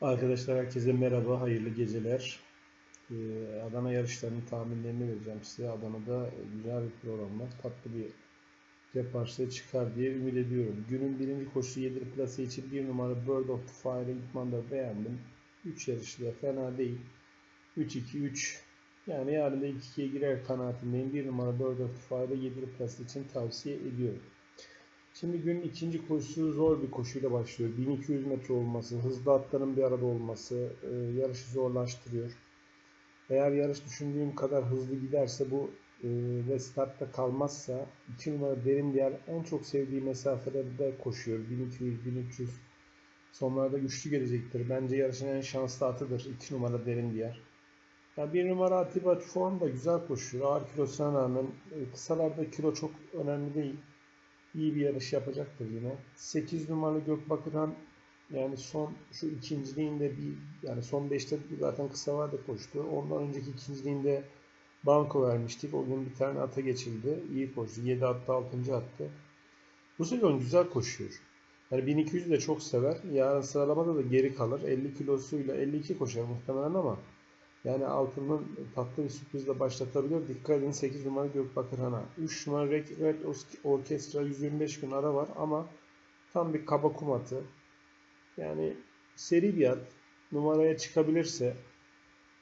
Arkadaşlar herkese merhaba, hayırlı geceler. Ee, Adana yarışlarının tahminlerini vereceğim size. Adana'da güzel bir program var. Tatlı bir deparçta çıkar diye ümit ediyorum. Günün birinci koşusu 7 plase için bir numara Bird of the Fire'ı İtman'da beğendim. 3 yarışı da fena değil. 3-2-3 yani yarın da 2-2'ye girer kanaatindeyim. Bir numara Bird of the Fire'ı 7 plase için tavsiye ediyorum. Şimdi günün ikinci koşusu zor bir koşuyla başlıyor. 1200 metre olması, hızlı atların bir arada olması e, yarışı zorlaştırıyor. Eğer yarış düşündüğüm kadar hızlı giderse bu e, ve startta kalmazsa 2 numara derin diğer en çok sevdiği mesafelerde koşuyor. 1200, 1300 sonlarda güçlü gelecektir. Bence yarışın en şanslı atıdır 2 numara derin diğer. Ya bir numara Atiba form da güzel koşuyor. Ağır kilosuna rağmen e, kısalarda kilo çok önemli değil iyi bir yarış yapacaktır yine. 8 numaralı Gökbakırhan yani son şu ikinciliğinde bir yani son 5'te zaten kısa vardı koştu. Ondan önceki ikinciliğinde banko vermiştik. O gün bir tane ata geçildi. İyi koştu. 7 attı 6. attı. Bu sezon güzel koşuyor. Yani 1200'ü de çok sever. Yarın sıralamada da geri kalır. 50 kilosuyla 52 koşar muhtemelen ama yani altından tatlı bir sürprizle başlatabilir. Dikkat edin 8 numara Gökbakırhan'a. 3 numara Red Orkestra 125 gün ara var ama tam bir kaba kum atı. Yani seri bir at. Numaraya çıkabilirse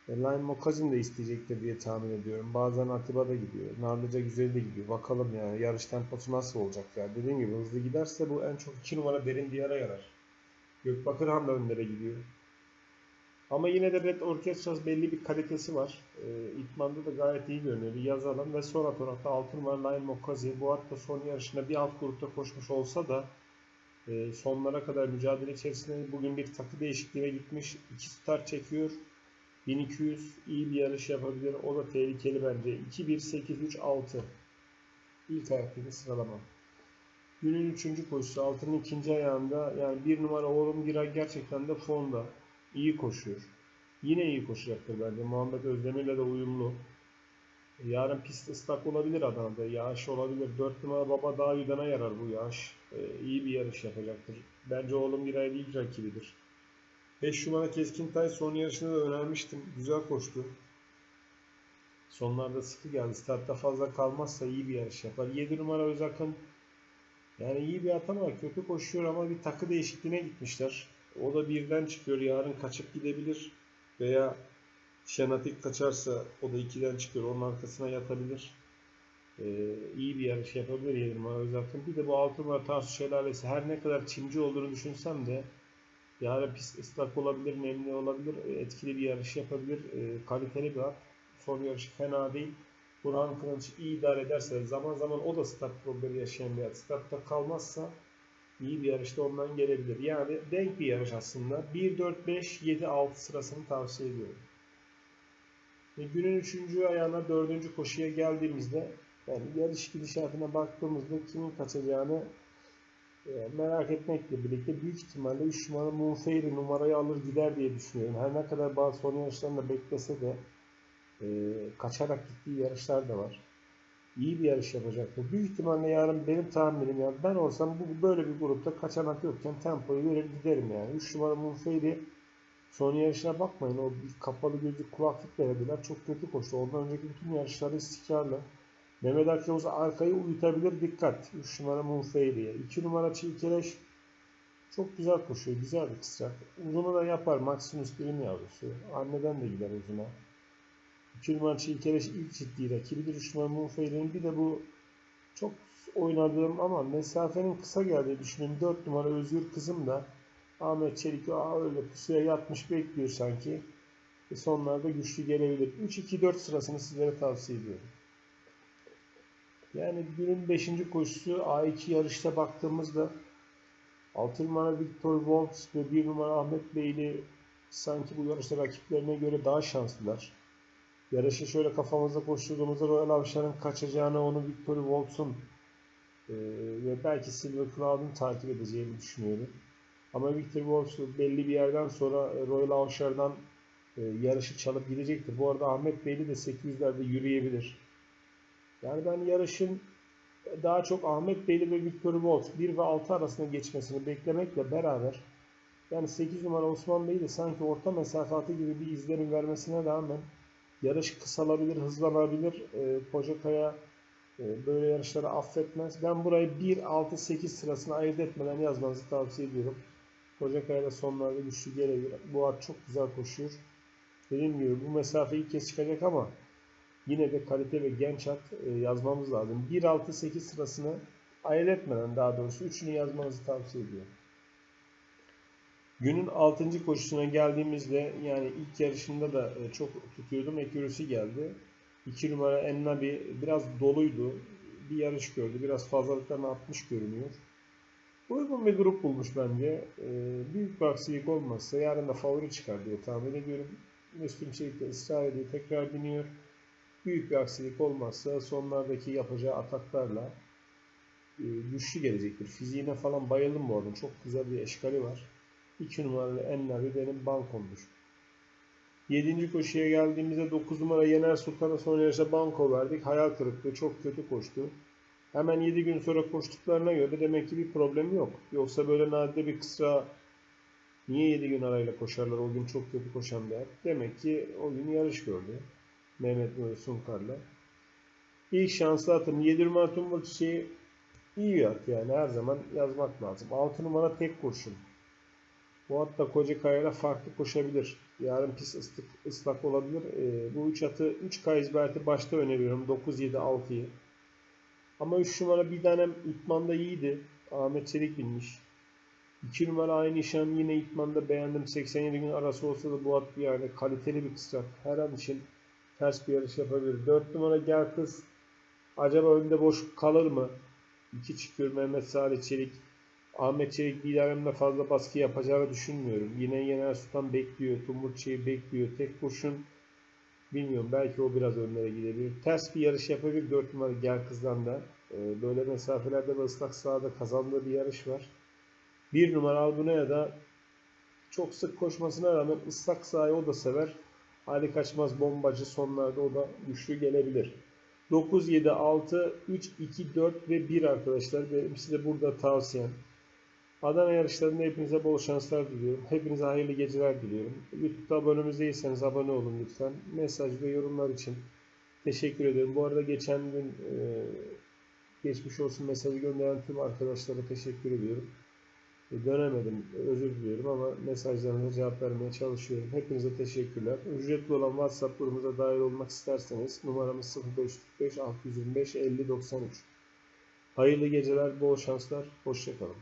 e, Line Mokazin de isteyecektir diye tahmin ediyorum. Bazen Atiba da gidiyor. Narlıca güzel de gidiyor. Bakalım yani yarış temposu nasıl olacak ya. Dediğim gibi hızlı giderse bu en çok 2 numara derin diyara yarar. Gökbakırhan da önlere gidiyor. Ama yine de Red Orchestras belli bir kalitesi var. E, İtman'da da gayet iyi görünüyor. Yazalım ve sonra tarafta 6 numara Lion Mokazi. Bu hatta son yarışında bir alt grupta koşmuş olsa da e, sonlara kadar mücadele içerisinde bugün bir takı değişikliğine gitmiş. 2 start çekiyor. 1200 iyi bir yarış yapabilir. O da tehlikeli bence. 2-1-8-3-6 İlk ayaktaki sıralama. Günün 3. koşusu altının ikinci ayağında yani bir numara oğlum Giray gerçekten de formda iyi koşuyor. Yine iyi koşacaktır bence. Muhammed Özdemir'le de uyumlu. Yarın pist ıslak olabilir Adana'da. Yağış olabilir. 4 numara Baba Dağ Yudan'a yarar bu yağış. Ee, iyi bir yarış yapacaktır. Bence oğlum Giray ilk rakibidir. 5 numara Keskin Tay son yarışında da önermiştim. Güzel koştu. Sonlarda sıkı geldi. Startta fazla kalmazsa iyi bir yarış yapar. 7 numara Özak'ın yani iyi bir at ama kötü koşuyor ama bir takı değişikliğine gitmişler. O da birden çıkıyor. Yarın kaçıp gidebilir. Veya Şenatik kaçarsa o da ikiden çıkıyor. Onun arkasına yatabilir. Ee, iyi bir yarış yapabilir 7 numara zaten. Bir de bu 6 numara Tarsus Şelalesi her ne kadar çimci olduğunu düşünsem de yarın pist ıslak olabilir, nemli olabilir. Etkili bir yarış yapabilir. Ee, kaliteli bir at. Son yarışı fena değil. Burhan Kılıç iyi idare ederse zaman zaman o da start problemi yaşayan bir at. Startta kalmazsa iyi bir yarışta ondan gelebilir. Yani denk bir yarış aslında. 1, 4, 5, 7, 6 sırasını tavsiye ediyorum. Ve günün 3. ayağına 4. koşuya geldiğimizde yani yarış gidişatına baktığımızda kimin kaçacağını e, merak etmekle birlikte büyük ihtimalle 3 numara Munfeyri numarayı alır gider diye düşünüyorum. Her ne kadar bazı son yarışlarında beklese de e, kaçarak gittiği yarışlar da var iyi bir yarış yapacaktır. Büyük ihtimalle yarın benim tahminim yani ben olsam bu böyle bir grupta kaçamak yokken tempoyu verir giderim yani. 3 numara Munfeyri son yarışına bakmayın o kapalı gözlü kulaklık verdiler. Çok kötü koştu. Ondan önceki bütün yarışları istikrarlı. Mehmet Akyavuz arkayı uyutabilir dikkat. 3 numara Munfeyri'ye. 2 numara Çiğkeleş çok güzel koşuyor. Güzel bir kısrak. Uzunu da yapar. Maximus birim yavrusu. Anneden de gider uzuna. 2 numara Çiğkeleş ilk ciddi rakibidir. 3 numara Munfeyri'nin bir de bu çok oynadığım ama mesafenin kısa geldiği düşünün. 4 numara Özgür Kızım da Ahmet Çelik aa öyle pusuya yatmış bekliyor sanki. Ve sonlarda güçlü gelebilir. 3-2-4 sırasını sizlere tavsiye ediyorum. Yani günün 5. koşusu A2 yarışta baktığımızda 6 numara Victor Waltz ve 1 numara Ahmet Beyli sanki bu yarışta rakiplerine göre daha şanslılar. Yarışı şöyle kafamızda koşturduğumuzda Royal Avşar'ın kaçacağını, onu Victory Volts'un e, ve belki Silver Cloud'un takip edeceğini düşünüyorum. Ama Victory Volts belli bir yerden sonra Royal Avşar'dan e, yarışı çalıp gidecektir. Bu arada Ahmet Beyli de 800'lerde yürüyebilir. Yani ben yarışın daha çok Ahmet Beyli ve Victory Volts 1 ve 6 arasında geçmesini beklemekle beraber Yani 8 numara Osman Bey de sanki orta mesafe gibi bir izlenim vermesine rağmen yarış kısalabilir, hızlanabilir. E, Kocakaya e, böyle yarışları affetmez. Ben burayı 1-6-8 sırasına ayırt etmeden yazmanızı tavsiye ediyorum. Kocakaya'da sonlarda güçlü gelebilir. Bu at çok güzel koşuyor. Dediğim gibi bu mesafe ilk kez çıkacak ama yine de kalite ve genç at e, yazmamız lazım. 1-6-8 sırasını ayırt etmeden daha doğrusu üçünü yazmanızı tavsiye ediyorum. Günün 6. koşusuna geldiğimizde yani ilk yarışında da e, çok tutuyordum. Ekürüsü geldi. 2 numara Ennabi biraz doluydu. Bir yarış gördü. Biraz fazlalıklarını atmış görünüyor. Uygun bir grup bulmuş bence. Ee, büyük bir aksilik olmazsa yarın da favori çıkar diye tahmin ediyorum. Müslüm Çelik de ısrar ediyor. Tekrar biniyor. Büyük bir aksilik olmazsa sonlardaki yapacağı ataklarla e, güçlü gelecektir. Fiziğine falan bayıldım bu arada. Çok güzel bir eşkali var. 2 numaralı Ennabi benim bankomdur. 7. koşuya geldiğimizde 9 numara Yener Sultan'a son yarışta banko verdik. Hayal kırıklığı çok kötü koştu. Hemen 7 gün sonra koştuklarına göre demek ki bir problem yok. Yoksa böyle nadide bir kısra niye 7 gün arayla koşarlar o gün çok kötü koşan at. Demek ki o gün yarış gördü. Mehmet Nuri Sunkar'la. İlk şanslı atım 7 numara Tumbul Çiçeği iyi bir at yani her zaman yazmak lazım. 6 numara tek kurşun. Bu hatta koca kayayla farklı koşabilir. Yarın pis ıslık, ıslak olabilir. Ee, bu üç atı 3K izberti başta öneriyorum. 9, 7, 6'yı. Ama 3 numara bir tanem İtman'da iyiydi. Ahmet Çelik binmiş. 2 numara aynı nişan yine İtman'da beğendim. 87 gün arası olsa da bu at yani kaliteli bir kısrak. Her an için ters bir yarış yapabilir. 4 numara gel kız. Acaba önde boş kalır mı? 2 çıkıyor Mehmet Salih Çelik. Ahmet Çelik liderinde fazla baskı yapacağını düşünmüyorum. Yine Yener Sultan bekliyor. Tumurçe'yi bekliyor. Tek kurşun bilmiyorum. Belki o biraz önlere gidebilir. Ters bir yarış yapabilir. 4 numara gel kızdan da. Ee, böyle mesafelerde ve ıslak sahada kazandığı bir yarış var. 1 numara Albuna'ya da çok sık koşmasına rağmen ıslak sahayı o da sever. Ali Kaçmaz bombacı sonlarda o da güçlü gelebilir. 9, 7, 6, 3, 2, 4 ve 1 arkadaşlar. Benim size burada tavsiyem. Adana yarışlarında hepinize bol şanslar diliyorum. Hepinize hayırlı geceler diliyorum. YouTube'da abonemiz değilseniz abone olun lütfen. Mesaj ve yorumlar için teşekkür ederim. Bu arada geçen gün e, geçmiş olsun mesajı gönderen tüm arkadaşlara teşekkür ediyorum. E, dönemedim. Özür diliyorum ama mesajlarınıza cevap vermeye çalışıyorum. Hepinize teşekkürler. Ücretli olan WhatsApp grubumuza dahil olmak isterseniz numaramız 0545 625 50 93. Hayırlı geceler, bol şanslar, hoşçakalın.